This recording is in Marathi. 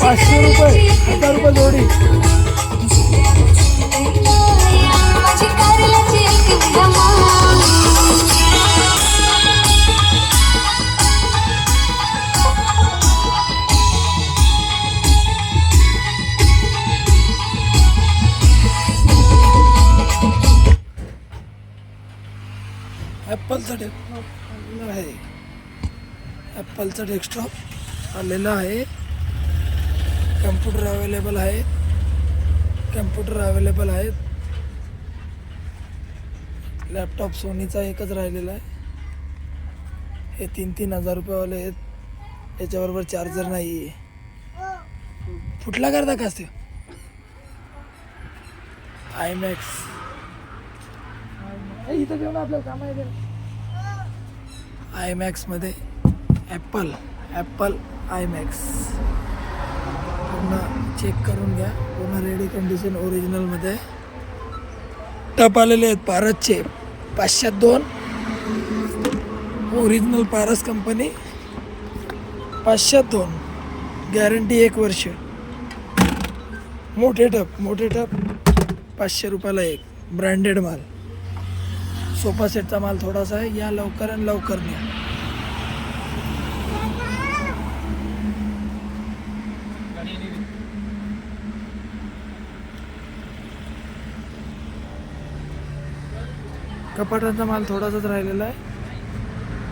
पाचशे रुपये हजार रुपये जोडी. ॲपलचा डेस्कटॉप आहे. ॲपलचा डेस्कटॉप आलेला आहे. कम्प्युटर अवेलेबल आहे. कम्प्युटर अवेलेबल आहेत लॅपटॉप सोनीचा एकच राहिलेला आहे. हे तीन तीन हजार रुपयेवाले आहेत. याच्याबरोबर चार्जर नाही आहे फुटला करता का ते? आय मॅक्स इथं घेऊन आपल्याला काम आहे आय मॅक्समध्ये ॲपल ॲपल आय मॅक्स पूर्ण चेक करून घ्या. पूर्ण रेडी कंडिशन ओरिजिनलमध्ये टप आलेले आहेत पारसचे. पाचशे दोन. ओरिजिनल पारस कंपनी पाचशे दोन. गॅरंटी एक वर्ष. मोठे टप मोठे टप पाचशे रुपयाला एक. ब्रँडेड माल. सोफा सेटचा माल थोडासा आहे. या लवकर आणि लवकर न्या. कपाटांचा माल थोडासाच राहिलेला आहे.